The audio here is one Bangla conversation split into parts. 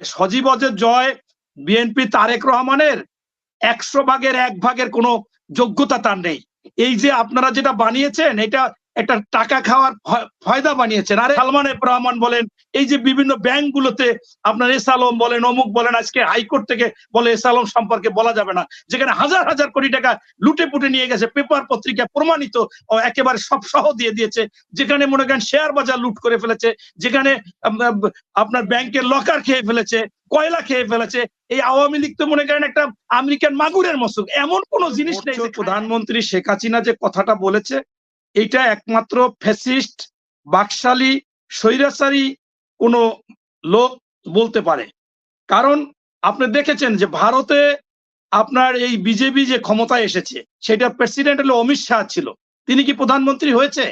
সজীব অজের জয় বিএনপি তারেক রহমানের একশো ভাগের এক ভাগের কোনো যোগ্যতা তার নেই। এই যে আপনারা যেটা বানিয়েছেন, এটা একটা টাকা খাওয়ার ফয়দা বানিয়েছেন। আরে সালমান রহমান বলেন এই যে বিভিন্ন ব্যাংকগুলোতে আপনার এস আলম বলেন অমুক বলেন আজকে হাইকোর্ট থেকে বলে এস আলম সম্পর্কে বলা যাবে না। যেখানে হাজার হাজার কোটি টাকা লুটে পুটে নিয়ে গেছে পেপার পত্রিকা প্রমাণিত ও একেবারে সব সহ দিয়ে দিয়েছে। যেখানে মনে করেন শেয়ার বাজার লুট করে ফেলেছে যেখানে আপনার ব্যাংকের লকার খেয়ে ফেলেছে কয়লা খেয়ে ফেলেছে। এই আওয়ামী লীগ তো মনে করেন একটা আমেরিকান মাগুরের মসুক এমন কোন জিনিস নেই প্রধানমন্ত্রী শেখ হাসিনা যে কথাটা বলেছে এটা একমাত্র ফ্যাসিস্ট, বাকশালী, স্বৈরাচারী কোন লোক বলতে পারে। কারণ আপনি দেখেছেন যে ভারতে আপনার এই বিজেপি যে ক্ষমতায় এসেছে, সেটা প্রেসিডেন্ট হলো অমিত শাহ ছিল। তিনি কি প্রধানমন্ত্রী হয়েছে?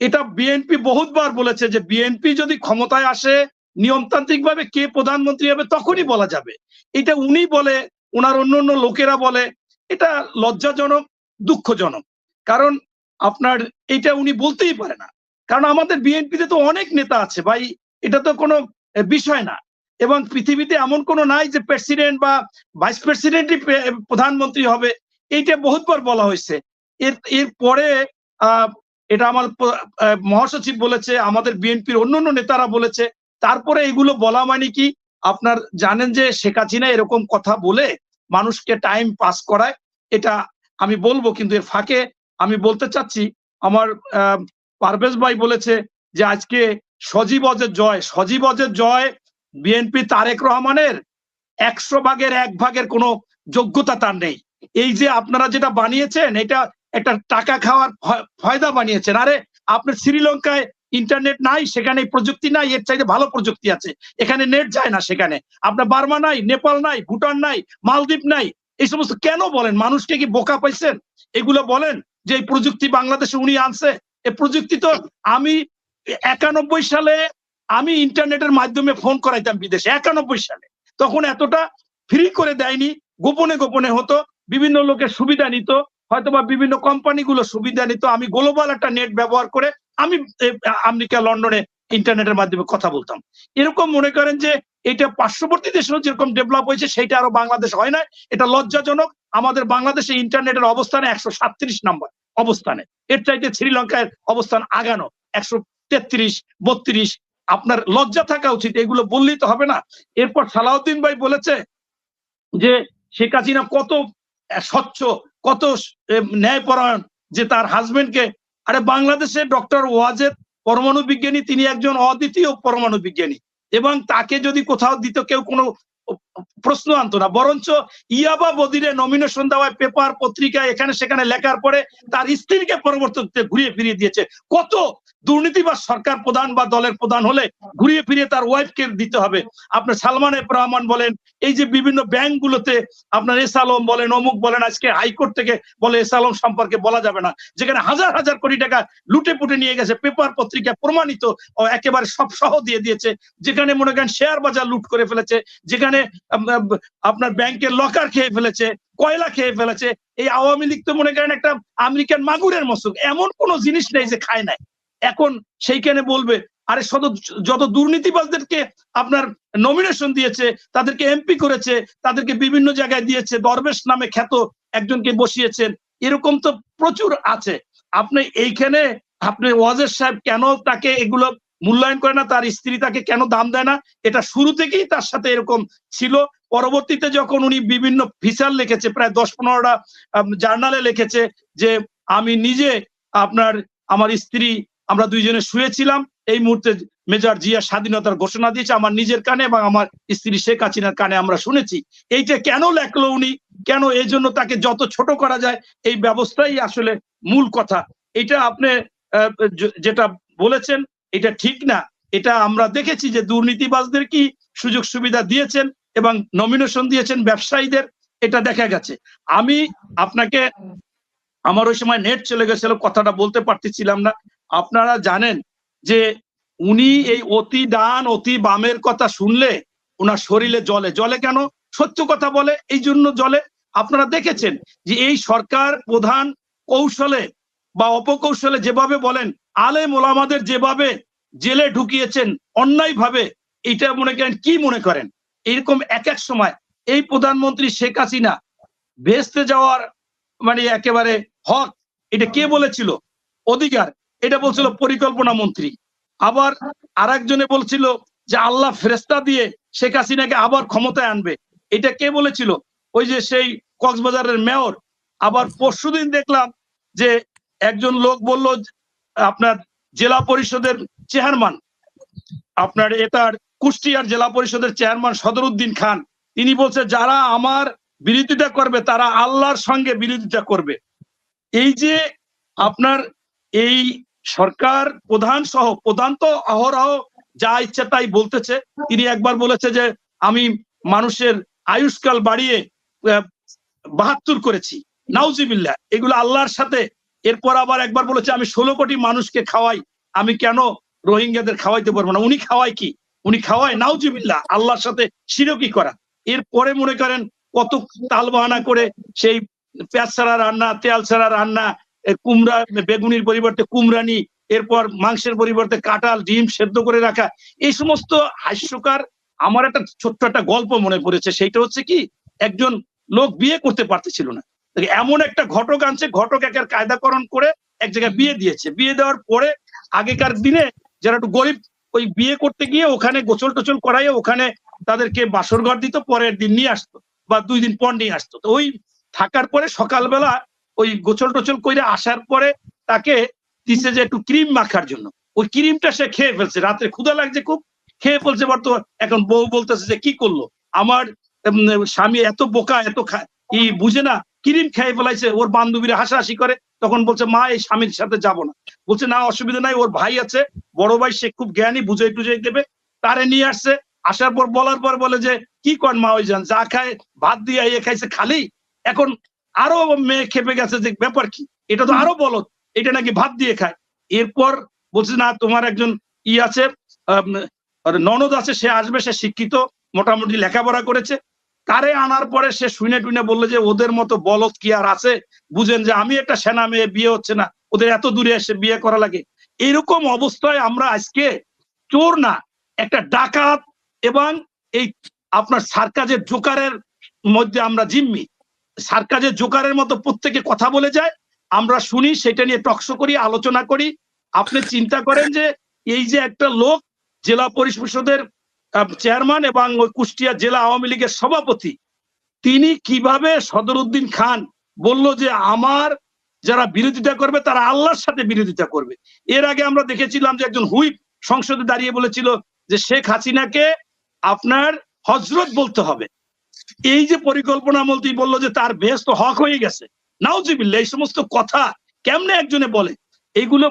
এটা বিএনপি বহুতবার বলেছে যে বিএনপি যদি ক্ষমতায় আসে নিয়মতান্ত্রিক ভাবে কে প্রধানমন্ত্রী হবে তখনই বলা যাবে। এটা উনি বলে ওনার অন্য অন্য লোকেরা বলে, এটা লজ্জাজনক, দুঃখজনক। কারণ আপনার এটা উনি বলতেই পারে না। কারণ আমাদের বিএনপিতে তো অনেক নেতা আছে ভাই, এটা তো কোনো বিষয় না। এবং পৃথিবীতে এমন কোনো নাই যে প্রেসিডেন্ট বা ভাইস প্রেসিডেন্টই প্রধানমন্ত্রী হবে, এইটা বহুতবার বলা হয়েছে। এর এর পরে এটা আমার মহাসচিব বলেছে, আমাদের বিএনপির অন্য অন্য নেতারা বলেছে, তারপরে এগুলো বলা মানে কি, আপনার জানেন যে শেখ হাসিনা এরকম কথা বলে মানুষকে টাইম পাস করায়, এটা আমি বলব কিন্তু এর ফাঁকে আমি বলতে চাচ্ছি, আমার পারভেজ ভাই বলেছে যে আজকে সজীব অজের জয়। সজীব অজের জয় বিএনপি তারেক রহমানের একশো ভাগের এক ভাগের কোনো যোগ্যতা তার নেই। এই যে আপনারা যেটা বানিয়েছেন, এটা একটা টাকা খাওয়ার ফয়দা বানিয়েছেন। আরে আপনার শ্রীলঙ্কায় ইন্টারনেট নাই, সেখানে প্রযুক্তি নাই, এর চাইতে ভালো প্রযুক্তি আছে। এখানে নেট যায় না সেখানে। আপনার বার্মা নাই, নেপাল নাই, ভুটান নাই, মালদ্বীপ নাই, এই সমস্ত কেন বলেন? মানুষকে কি বোকা পাইছেন? এগুলো বলেন। যে প্রযুক্তি বাংলাদেশে উনি আনছে এই প্রযুক্তি তো আমি একানব্বই সালে আমি ইন্টারনেটের মাধ্যমে ফোন করাইতাম বিদেশে একানব্বই সালে। তখন এতটা ফ্রি করে দেয়নি গোপনে গোপনে হতো বিভিন্ন লোকের সুবিধা নিত হয়তোবা বিভিন্ন কোম্পানিগুলো সুবিধা নিত আমি গ্লোবাল একটা নেট ব্যবহার করে আমি এ, আমেরিকা লন্ডনে ইন্টারনেটের মাধ্যমে কথা বলতাম। এরকম মনে করেন যে এটা পার্শ্ববর্তী দেশেও যেরকম ডেভেলপ হয়েছে সেটা আরও বাংলাদেশ হয় না এটা লজ্জাজনক। আমাদের বাংলাদেশে ইন্টারনেটের অবস্থানে একশো সাতত্রিশ নম্বর অবস্থানে। এর চাইতে শ্রীলঙ্কার অবস্থান আগানো একশো তেত্রিশ, বত্রিশ। আপনার লজ্জা থাকা উচিত, এগুলো বললেই তো হবে না। এরপর সালাউদ্দিন ভাই বলেছে যে, শেখ হাসিনা কত স্বচ্ছ, কত ন্যায়পরায়ণ যে তার হাজবেন্ডকে, আরে বাংলাদেশে ডক্টর ওয়াজেদ পরমাণু বিজ্ঞানী, তিনি একজন অদ্বিতীয় পরমাণু বিজ্ঞানী। এবং তাকে যদি কোথাও দিত, কেউ কোনো প্রশ্ন আনতো না। বরঞ্চ ইয়াবা বদিরে নমিনেশন দেওয়ায় পেপার পত্রিকা, এখানে সেখানে লেখার পরে তার স্ত্রীকে পরবর্তীতে ঘুরিয়ে ফিরিয়ে দিয়েছে। কত দুর্নীতিবাজ সরকার প্রধান বা দলের প্রধান হলে ঘুরিয়ে ফিরিয়ে তার ওয়াইফকে দিতে হবে। আপনার সালমান এফ রহমান বলেন, এই যে বিভিন্ন ব্যাংকগুলোতে আপনার এস আলম বলেন, অমুক বলেন, আজকে হাইকোর্ট থেকে বলে এস আলম সম্পর্কে বলা যাবে না। যেখানে হাজার হাজার কোটি টাকা লুটে পুটে নিয়ে গেছে পেপার পত্রিকা প্রমাণিত একেবারে সব সহ দিয়ে দিয়েছে। যেখানে মনে করেন শেয়ার বাজার লুট করে ফেলেছে, যেখানে আপনার ব্যাংকের লকার খেয়ে ফেলেছে, কয়লা খেয়ে ফেলেছে, এই আওয়ামী লীগ তো মনে করেন একটা আমেরিকান মাগুরের মসুক এমন কোন জিনিস নেই যে খায় নাই। এখন সেইখানে বলবে, আরে শত যত দুর্নীতিবাজদেরকে আপনার নমিনেশন দিয়েছে, তাদেরকে এমপি করেছে, তাদেরকে বিভিন্ন জায়গায় দিয়েছে, দরবেশ নামে খ্যাত একজনকে বসিয়েছেন এরকম তো প্রচুর আছে। আপনি এইখানে, আপনি ওয়াজের সাহেব কেন তাকে এগুলো মূল্যায়ন করে না, তার স্ত্রী তাকে কেন দাম দেয় না? এটা শুরু থেকেই তার সাথে এরকম ছিল। পরবর্তীতে যখন উনি বিভিন্ন ফিচার লিখেছে, প্রায় দশ পনেরোটা জার্নালে লিখেছে যে, আমি নিজে আপনার, আমার স্ত্রী, আমরা দুইজনে শুয়েছিলাম। এই মুহূর্তে মেজর জিয়া স্বাধীনতার ঘোষণা দিয়েছে, আমার নিজের কানে এবং আমার স্ত্রী শেখ হাসিনার কানে আমরা শুনেছি। এইটা কেন লেখলো উনি? কেন এই জন্য তাকে যত ছোট করা যায়? এই ব্যবস্থাই আসলে মূল কথা। এটা আপনি যেটা বলেছেন এটা ঠিক না। এটা আমরা দেখেছি যে দুর্নীতিবাজদের কি সুযোগ সুবিধা দিয়েছেন এবং নমিনেশন দিয়েছেন ব্যবসায়ীদের, এটা দেখা গেছে। আমি আপনাকে, আমার ওই সময় নেট চলে গেছিল, কথাটা বলতে পারতেছিলাম না। আপনারা জানেন যে উনি এই অতি ডান, অতি বামের কথা শুনলে ওনার শরীরে জলে। জলে কেন? সত্য কথা বলে, এই জন্য জলে। আপনারা দেখেছেন যে এই সরকার প্রধান কৌশলে বা অপকৌশলে যেভাবে বলেন আলেম ওলামাদের যেভাবে জেলে ঢুকিয়েছেন অন্যায় ভাবে এটা মনে করেন, কি মনে করেন? এরকম এক এক সময় এই প্রধানমন্ত্রী শেখ হাসিনা ভেস্তে যাওয়ার মানে একেবারে হক, এটা কে বলেছিল? অধিকার, এটা বলছিল পরিকল্পনা মন্ত্রী। আবার আরেকজনে বলছিল যে আল্লাহ ফেরেস্তা দিয়ে শেখ হাসিনাকে আবার ক্ষমতায় আনবে। এটা কে বলেছিল? ওই যে সেই কক্সবাজারের মেয়র। আবার পরশুদিন দেখলাম যে একজন লোক বলল আপনার জেলা পরিষদের চেয়ারম্যান, আপনার এটার কুষ্টিয়ার জেলা পরিষদের চেয়ারম্যান সদরুদ্দিন খান তিনি বলছে, যারা আমার বিরোধিতা করবে, তারা আল্লাহর সঙ্গে বিরোধিতা করবে। এই যে আপনার এই সরকার প্রধান সহ, প্রধান তো অহরহ, যা ইচ্ছে তাই বলতেছে, তিনি একবার বলেছে যে, আমি মানুষের আয়ুষ্কাল বাড়িয়ে বাহাত্তর করেছি নাউজিবিল্লা এগুলো আল্লাহর সাথে এরপর আবার একবার বলেছে, আমি ষোলো কোটি মানুষকে খাওয়াই, আমি কেন রোহিঙ্গাদের খাওয়াইতে পারব না? উনি খাওয়ায় কি? উনি খাওয়ায় নাউজিবিল্লা আল্লাহর সাথে শিরকি করা। এরপরে মনে করেন কত তাল বাহানা করে সেই পেঁয়াজ ছাড়া রান্না, তেল ছাড়া রান্না কুমড়া, বেগুনির পরিবর্তে কুমড়ানি, এরপর মাংসের পরিবর্তে কাঁঠাল, ডিম সেদ্ধ করে রাখা, এই সমস্ত হাস্যকার, আমার একটা ছোট্ট একটা গল্প মনে পড়েছে, সেইটা হচ্ছে কি, একজন লোক বিয়ে করতে পারতেছিল না। এমন একটা ঘটক আনছে, ঘটক একের কায়দাকরণ করে এক জায়গায় বিয়ে দিয়েছে। বিয়ে দেওয়ার পরে আগেকার দিনে যারা একটু গরিব, ওই বিয়ে করতে গিয়ে ওখানে গোসল টোচল করাইয়ে ওখানে তাদেরকে বাসর ঘর দিত, পরের দিন নিয়ে আসতো বা দুই দিন পর নিয়ে আসতো। তো ওই থাকার পরে সকালবেলা ওই গোসল টোচল করে আসার পরে তাকে দিছে যে একটু ক্রিম মাখার জন্য। ওই ক্রিমটা সে খেয়ে ফেলছে। রাত্রে ক্ষুধা লাগছে খুব, খেয়ে ফেলছে বর্তমান। এখন বউ বলতেছে যে কি করল? আমার স্বামী এত বোকা, এত ই বুঝে না ক্রিম খেয়ে ফেলাইছে ওর বান্ধবীরা হাসাহাসি করে তখন বলছে মা এই স্বামীর সাথে যাব না। বলছে না অসুবিধা নাই ওর ভাই আছে বড় ভাই সে খুব জ্ঞানী বুঝাই টুঝাই দেবে। তারে নিয়ে আসছে আসার পর বলার পর বলে যে কি কর মা ওই যান যা খায় ভাত দিয়ে ইয়ে খাইছে খালি? এখন আরও মেয়ে খেপে গেছে যে ব্যাপার কি? এটা তো আরও বলো এটা নাকি ভাত দিয়ে খায়? এরপর বলছে না তোমার একজন ই আছে ননদ আছে সে আসবে সে শিক্ষিত মোটামুটি লেখাপড়া করেছে। কারে আনার পরে সে শুনে টুনে বলল যে, ওদের মতো বলদ কি আর আছে? বুঝেন যে আমি একটা সেনা মেয়ে, বিয়ে হচ্ছে না। ওদের এত দূরে এসে বিয়ে করা লাগে। এরকম অবস্থায় আমরা আজকে চোর না, একটা ডাকাত এবং এই আপনার সার্কাজের জোকারের মধ্যে আমরা জিম্মি। সার্কাজের জোকারের মতো প্রত্যেকে কথা বলে যায়। আমরা শুনি, সেটা নিয়ে টকশো করি, আলোচনা করি। আপনি চিন্তা করেন যে, এই যে একটা লোক জেলা পরিষদের চেয়ারম্যান এবং ওই কুষ্টিয়া জেলা আওয়ামী লীগের সভাপতি তিনি কীভাবে সদরুদ্দিন খান বলল যে আমার যারা বিরোধিতা করবে তারা আল্লাহর সাথে বিরোধিতা করবে। এর আগে আমরা দেখেছিলাম যে একজন হুইপ সংসদে দাঁড়িয়ে বলেছিল যে শেখ হাসিনাকে আপনার হজরত বলতে হবে। এই যে পরিকল্পনা মন্ত্রী বলল যে তার বেশ তো হক হয়ে গেছে নাউজিবিল্লা এই সমস্ত কথা কেমনে একজনে বলে? এইগুলো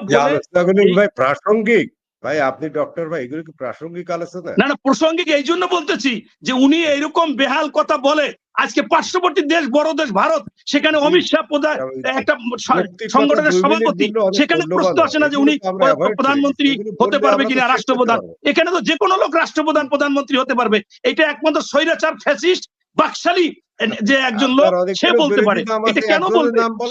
প্রাসঙ্গিক। ভাই আপনি ডক্টর ভাই এগুলো কি প্রাসঙ্গিক আলোচনা? না না প্রসঙ্গিক এই জন্য বলতেছি যে উনি এরকম বেহাল কথা বলে আজকে পার্শ্ববর্তী দেশ বড় দেশ ভারত সেখানে অমিত শাহ প্রধান একটা সংগঠনের সভাপতি সেখানে প্রশ্ন আসে না যে উনি। প্রধানমন্ত্রী হতে পারবে কিনা রাষ্ট্রপ্রধান? এখানে তো যে কোনো লোক রাষ্ট্রপ্রধান প্রধানমন্ত্রী হতে পারবে। এটা একমাত্র স্বৈরাচার ফ্যাসিস্ট বাকশালী যে একজন লোক সে বলতে পারে। এটা কেন বলবে।